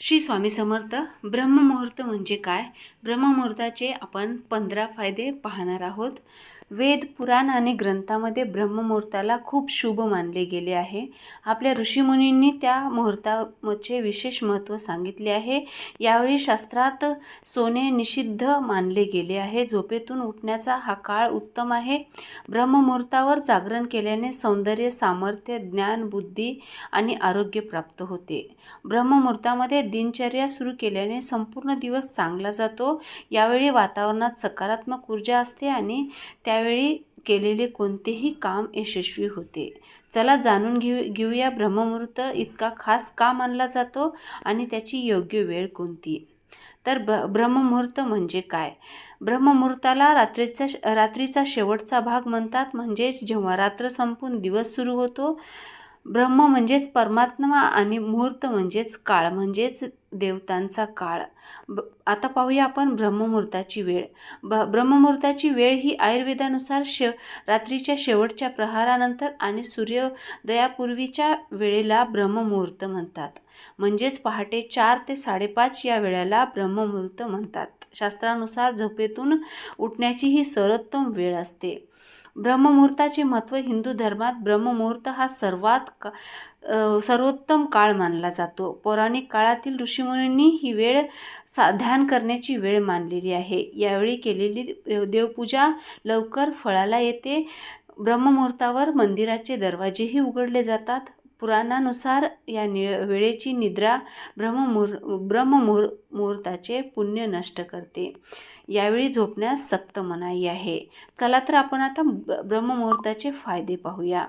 श्री स्वामी समर्थ ब्रह्ममुहूर्त म्हणजे काय? ब्रह्ममुहूर्ताचे आपण पंधरा फायदे पाहणार आहोत. वेद पुराण आणि ग्रंथामध्ये ब्रह्ममुहूर्ताला खूप शुभ मानले गेले आहे. आपल्या ऋषीमुनींनी त्या मुहूर्ताचे विशेष महत्त्व सांगितले आहे. यावेळी शास्त्रात सोने निषिद्ध मानले गेले आहे. झोपेतून उठण्याचा हा काळ उत्तम आहे. ब्रह्ममुहूर्तावर जागरण केल्याने सौंदर्य सामर्थ्य ज्ञान बुद्धी आणि आरोग्य प्राप्त होते. ब्रह्ममुहूर्तामध्ये दिनचर्या सुरू केल्याने संपूर्ण दिवस चांगला जातो. यावेळी वातावरणात सकारात्मक ऊर्जा असते आणि त्यावेळी केलेले कोणतेही काम यशस्वी होते. चला जाणून घेऊ घेऊया ब्रह्ममुहूर्त. इतका खास का मानला जातो आणि त्याची योग्य वेळ कोणती? तर ब ब्रह्ममुहूर्त म्हणजे काय? ब्रह्ममुहूर्ताला रात्रीचा रात्रीचा शेवटचा भाग म्हणतात. म्हणजेच जेव्हा रात्र संपून दिवस सुरू होतो ब्रह्म म्हणजेच परमात्मा आणि मुहूर्त म्हणजेच काळ म्हणजेच देवतांचा काळ. ब आता पाहूया आपण ब्रह्ममुहूर्ताची वेळ. ब ब्रह्ममुहूर्ताची वेळ ही आयुर्वेदानुसार शेव रात्रीच्या शेवटच्या प्रहारानंतर आणि सूर्योदयापूर्वीच्या वेळेला ब्रह्ममुहूर्त म्हणतात. म्हणजेच पहाटे चार ते साडेपाच या वेळेला ब्रह्ममुहूर्त म्हणतात. शास्त्रानुसार झोपेतून उठण्याची ही सर्वोत्तम वेळ असते. ब्रह्ममुहूर्ताचे महत्त्व हिंदू धर्मात ब्रह्ममुहूर्त हा सर्वात का सर्वोत्तम काळ मानला जातो. पौराणिक काळातील ऋषीमुनींनी ही वेळ सा ध्यान करण्याची वेळ मानलेली आहे. यावेळी केलेली देवपूजा लवकर फळाला येते. ब्रह्ममुहूर्तावर मंदिराचे दरवाजेही उघडले जातात. पुराणानुसार या नि वेळेची निद्रा ब्रह्ममुहूर् ब्रह्ममुहूर् मुहूर्ताचे पुण्य नष्ट करते. यावेळी झोपण्यास सक्त मनाई आहे. चला तर आपण आता ब्रह्ममुहूर्ताचे फायदे पाहूया.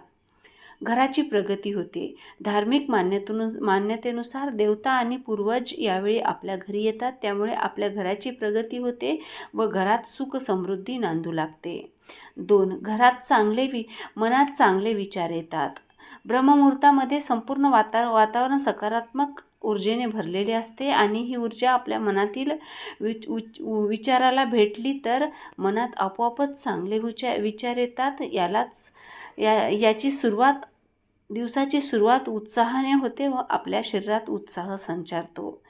घराची प्रगती होते. धार्मिक मान्यतेनु मान्यतेनुसार देवता आणि पूर्वज यावेळी आपल्या घरी येतात. त्यामुळे आपल्या घराची प्रगती होते व घरात सुख समृद्धी नांदू लागते. दोन घरात चांगले वि मनात चांगले विचार येतात. ब्रह्ममुहूर्तामध्ये संपूर्ण वाता वातावरण सकारात्मक ऊर्जेने भरलेले असते आणि ही ऊर्जा आपल्या मनातील विच उच विचाराला भेटली तर मनात आपोआपच चांगले विचार विचार येतात. यालाच या याची सुरुवात दिवसाची सुरुवात उत्साहाने होते व आपल्या शरीरात उत्साह संचारतो.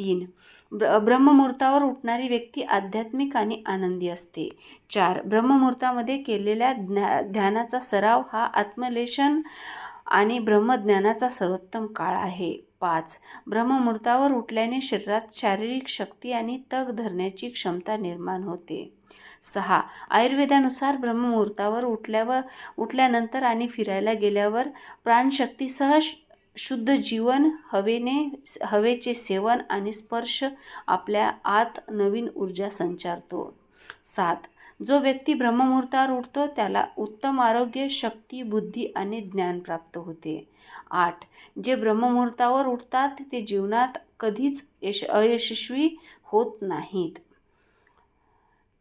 तीन. ब्र ब्रह्ममुहूर्तावर उठणारी व्यक्ती आध्यात्मिक आणि आनंदी असते. चार. ब्रह्ममुहूर्तामध्ये केलेल्या ज्ञा ध्यानाचा सराव हा आत्मलेशन आणि ब्रह्मज्ञानाचा सर्वोत्तम काळ आहे. पाच. ब्रह्ममुहूर्तावर उठल्याने शरीरात शारीरिक शक्ती आणि तग धरण्याची क्षमता निर्माण होते. सहा. आयुर्वेदानुसार ब्रह्ममुहूर्तावर उठल्यावर उठल्यानंतर आणि फिरायला गेल्यावर प्राणशक्तीसह शुद्ध जीवन हवेने हवेचे सेवन आणि स्पर्श आपल्या आत नवीन ऊर्जा संचारतो. सात जो व्यक्ती ब्रह्ममुहूर्तावर उठतो त्याला उत्तम आरोग्य शक्ती बुद्धी आणि ज्ञान प्राप्त होते. आठ जे ब्रह्ममुहूर्तावर उठतात ते जीवनात कधीच यश अयशस्वी होत नाहीत.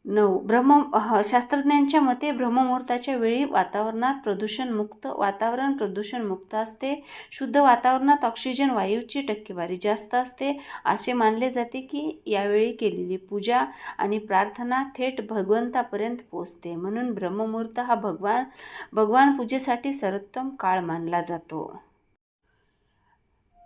नऊ. ब्रह्म शास्त्रज्ञांच्या मते ब्रह्ममुहूर्ताच्या वेळी वातावरणात प्रदूषणमुक्त वातावरण प्रदूषणमुक्त असते. शुद्ध वातावरणात ऑक्सिजन वायूची टक्केवारी जास्त असते. असे मानले जाते की यावेळी केलेली पूजा आणि प्रार्थना थेट भगवंतापर्यंत पोचते म्हणून ब्रह्ममुहूर्त हा भगवान भगवान पूजेसाठी सर्वोत्तम काळ मानला जातो.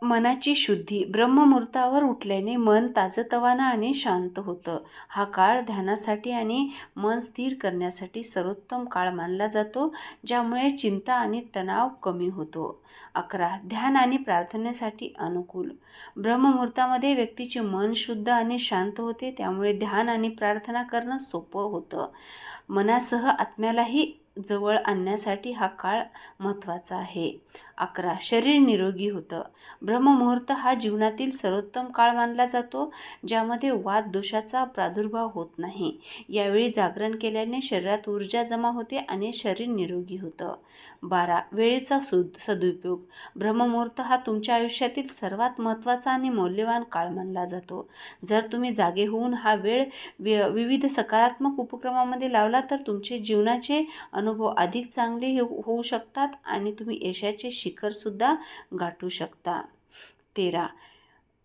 मनाची शुद्धी ब्रह्ममुहूर्तावर उठल्याने मन ताजतवानं आणि शांत होतं. हा काळ ध्यानासाठी आणि मन स्थिर करण्यासाठी सर्वोत्तम काळ मानला जातो ज्यामुळे चिंता आणि तणाव कमी होतो. अकरा ध्यान आणि प्रार्थनेसाठी अनुकूल. ब्रह्ममुहूर्तामध्ये व्यक्तीचे मन शुद्ध आणि शांत होते त्यामुळे ध्यान आणि प्रार्थना करणं सोपं होतं. मनासह आत्म्यालाही जवळ आणण्यासाठी हा काळ महत्त्वाचा आहे. अकरा. शरीर निरोगी होतं. ब्रह्ममुहूर्त हा जीवनातील सर्वोत्तम काळ मानला जातो ज्यामध्ये वाद दोषाचा प्रादुर्भाव होत नाही. यावेळी जागरण केल्याने शरीरात ऊर्जा जमा होते आणि शरीर निरोगी होतं. बारा. वेळेचा सुद सदुपयोग. ब्रह्ममुहूर्त हा तुमच्या आयुष्यातील सर्वात महत्त्वाचा आणि मौल्यवान काळ मानला जातो. जर तुम्ही जागे होऊन हा वेळ वि विविध सकारात्मक उपक्रमामध्ये लावला तर तुमचे जीवनाचे अनुभव अधिक चांगले हो-, होऊ शकतात आणि तुम्ही यशाचे शिखरसुद्धा गाठू शकता. तेरा.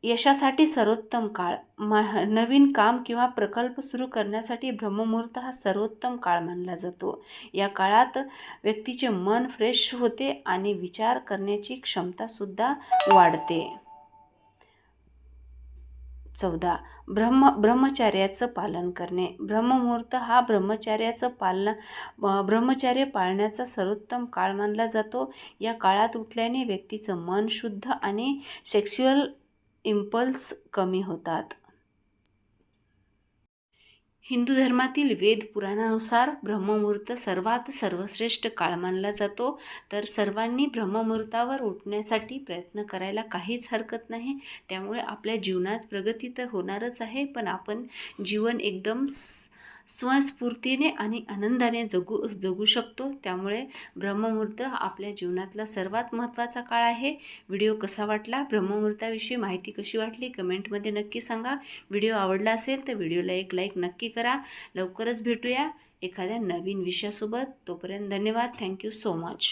यशासाठी सर्वोत्तम काळ. मा नवीन काम किंवा प्रकल्प सुरू करण्यासाठी ब्रह्ममुहूर्त हा सर्वोत्तम काळ मानला जातो. या काळात व्यक्तीचे मन फ्रेश होते आणि विचार करण्याची क्षमतासुद्धा वाढते. चौदा. ब्रह्म ब्रह्मचार्याचं पालन करणे. ब्रह्ममुहूर्त हा ब्रह्मचार्याचं पालन ब्रह्मचार्य पाळण्याचा सर्वोत्तम काळ मानला जातो. या काळात उठल्याने व्यक्तीचं मन शुद्ध आणि सेक्स्युअल इम्पल्स कमी होतात. हिंदू धर्मातील वेद पुराणानुसार ब्रह्ममुहूर्त सर्वात सर्वश्रेष्ठ काळ मानला जातो. तर सर्वांनी ब्रह्ममुहूर्तावर उठण्यासाठी प्रयत्न करायला काहीच हरकत नाही. त्यामुळे आपल्या जीवनात प्रगती तर होणारच आहे पण आपण जीवन एकदम स स्वस्फूर्तीने आणि आनंदाने जगू जगू शकतो. त्यामुळे ब्रह्ममुहूर्त हा आपल्या जीवनातला सर्वात महत्त्वाचा काळ आहे. व्हिडिओ कसा वाटला? ब्रह्ममुहूर्ताविषयी माहिती कशी वाटली? कमेंटमध्ये नक्की सांगा. व्हिडिओ आवडला असेल तर व्हिडिओला एक लाईक नक्की करा. लवकरच भेटूया एखाद्या नवीन विषयासोबत. तोपर्यंत धन्यवाद. Thank you so much.